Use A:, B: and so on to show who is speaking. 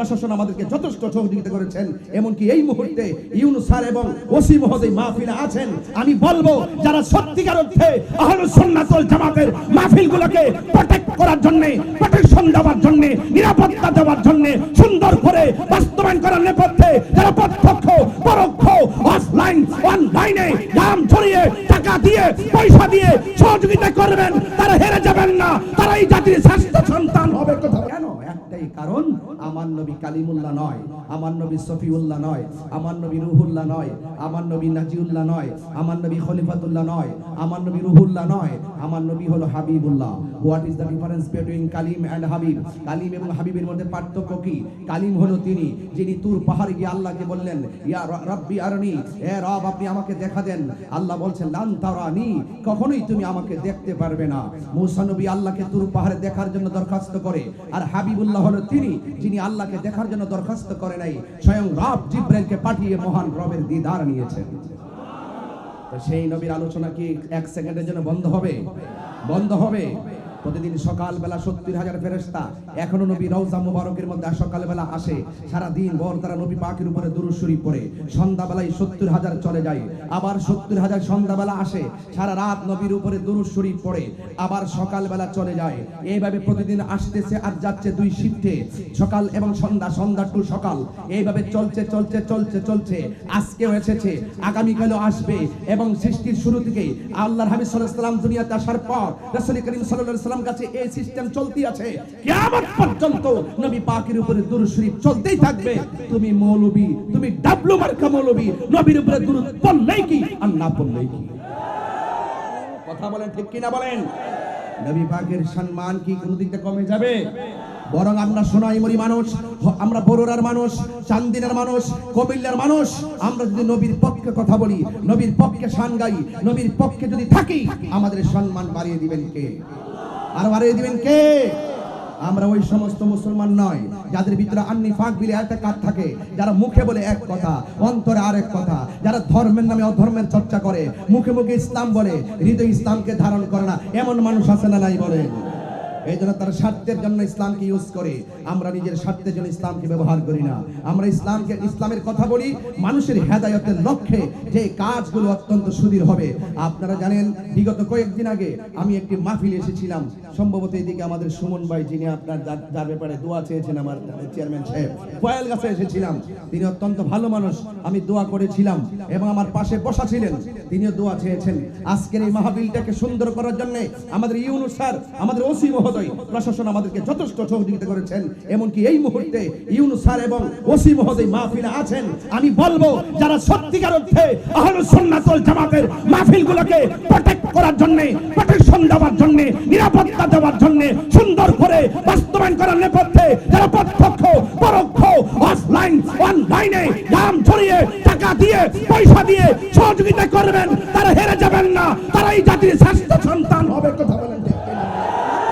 A: প্রশাসন আমাদেরকে যথেষ্ট সহযোগিতা করেছেন। এমনকি এই মুহূর্তে স্যার এবং ওসি মহোদয় মাহফিলে আছেন। আমি বলব, যারা সত্যিকার অর্থে জামাতের মাহফিলগুলোকে প্রোটেক্ট করার জন্য প্রোটেকশন দেওয়ার জন্য, নিরাপত্তা দেওয়ার জন্য, সুন্দর করে বাস্তবায়ন করার নেপথ্যে যারা প্রত্যক্ষ, পরোক্ষ অফলাইন অনলাইনে দাম ছড়িয়ে, টাকা দিয়ে, পয়সা দিয়ে সহযোগিতা করবেন, তারা হেরে যাবেন না। তারা এই জাতির শ্রেষ্ঠ সন্তান হবে কোথাও। কেন? একটাই কারণ আমার নবী কালিমুল্লাহ নয়, আমার নবী সফিউল্লাহ নয়, আমার নবী রুহুল্লাহ নয়, আমার নবী নাজিউল্লাহ নয়, আমার নবী খলিফাতুল্লাহ নয়, আমার নবী রুহুল্লাহ নয়, আমার নবী হলো Habibullah. What is the difference between Kalim and Habib? Kalim এবং হাবিবের মধ্যে পার্থক্য কি? কালিম হলো তিনি, যিনি তুর পাহাড়ে গিয়ে আল্লাহকে বললেন, ইয়া রাব্বি আরনি, এ রব, আপনি আমাকে দেখা দেন। আল্লাহ বলছেন, লান তারানি, কখনোই তুমি আমাকে দেখতে পারবে না। মূসা নবী আল্লাহকে তুর পাহাড়ে দেখার জন্য দরখাস্ত করে, আর হাবিবুল্লাহ হলো তিনি, যিনি আল্লাহকে দেখার জন্য দরখাস্ত করে নাই, স্বয়ং রব জিব্রাইলকে পাঠিয়ে মহান রবের দিদার নিয়েছেন। সেই নবীর আলোচনা কি এক সেকেন্ডের জন্য বন্ধ হবে? বন্ধ হবে? প্রতিদিন সকালবেলা সত্তর হাজার ফেরেস্তা এখনও নবী রওজা মুবারকের মধ্যে সকালবেলা আসে। সারা দিন ভর তারা নবী পাকের উপরে দুরুদ শরীফ পড়ে। সন্ধ্যাবেলায় সত্তর হাজার চলে যায়। আবার সত্তর হাজার সন্ধ্যাবেলা আসে। সারা রাত নবীর উপরে দুরুদ শরীফ পড়ে। আবার সকালবেলা চলে যায়। এইভাবে প্রতিদিন আসতেছে আর যাচ্ছে দুই শিফটে। সকাল এবং সন্ধ্যা সন্ধ্যা টু সকাল। এইভাবে চলছে চলছে চলছে চলছে। আজকেও এসেছে, আগামীকালও আসবে। এবং সৃষ্টির শুরু থেকে আল্লাহর হাবিব সাল্লাল্লাহু আলাইহি সাল্লাম দুনিয়াতে আসার পর রাসূল করিম আলাইহি সাল্লাম কাছে এই সিস্টেম চলতি আছে। কিয়ামত পর্যন্ত নবী পাকের উপরে দুরূদ শরীফ চলতেই থাকবে। তুমি মৌলবী, তুমি ডাবলু মার্কা মৌলবী, নবীর উপরে দুরূদ পড়লেই কি আর না পড়লেই কি? কথা বলেন ঠিক কিনা বলেন? নবী পাকের সম্মান কি কোনো দিক কমে যাবে? বরং আমরা সোনাইমরি মানুষ, আমরা বড়রার মানুষ, চান্দিনার মানুষ কবিল্লার মানুষ, আমরা যদি নবীর পক্ষে কথা বলি, নবীর পক্ষে শান গাই, নবীর পক্ষে যদি থাকি, আমাদের সম্মান বাড়িয়ে দিবেন কে? আর বাড়িয়ে দিবেন কে? আমরা ওই সমস্ত মুসলমান নয়, যাদের ভিতরে আন্নি ফাঁক বিলে একটা কাজ থাকে, যারা মুখে বলে এক কথা, অন্তরে আরেক কথা, যারা ধর্মের নামে অধর্মের চর্চা করে, মুখে মুখে ইসলাম বলে, হৃদয় ইসলামকে ধারণ করে না, এমন মানুষ আছে না নাই বলে? এই জন্য তারা স্বার্থের জন্য ইসলামকে ইউজ করে। আমরা নিজের স্বার্থের জন্য ইসলামকে ব্যবহার করি না। আমরা ইসলামকে, ইসলামের কথা বলি, মানুষের হেদায়তের লক্ষ্যে যে কাজগুলো অত্যন্ত সুদীর হবে। আপনারা জানেন, বিগত কয়েকদিন আগে আমি একটি মাহফিল এসেছিলাম। সম্ভবত এদিকে আমাদের সুমন ভাই, যিনি আপনার যার- ব্যাপারে দোয়া চেয়েছেন আমার চেয়ারম্যান সাহেব কয়াল গাছে এসেছিলাম। তিনি অত্যন্ত ভালো মানুষ, আমি দোয়া করেছিলাম। এবং আমার পাশে বসা ছিলেন, তিনিও দোয়া চেয়েছেন। আজকের এই মাহফিলটাকে সুন্দর করার জন্য আমাদের ইউনুস স্যার, আমাদের ওসি মহোদয়, প্রশাসন আমাদেরকে যথেষ্ট সহযোগিতা করেছেন। এমনকি এই মুহূর্তে ইউনুস স্যার এবং ওসি মহোদয় মাহফিলে আছেন। আমি বলব, যারা সত্যিকার অর্থে আহলুস সুন্নাতুল জামাতের মাহফিলগুলোকে প্রোটেক্ট করার জন্য প্রোটেকশন দেওয়ার জন্য, নিরাপত্তা দেওয়ার জন্য, সুন্দর করে বাস্তবায়ন করার নেপথ্যে যারা প্রত্যক্ষ, পরোক্ষ অফলাইন অনলাইনে দাম ছড়িয়ে, টাকা দিয়ে, পয়সা দিয়ে সহযোগিতা করবেন, তারা হেরে যাবেন না। তারা এই জাতির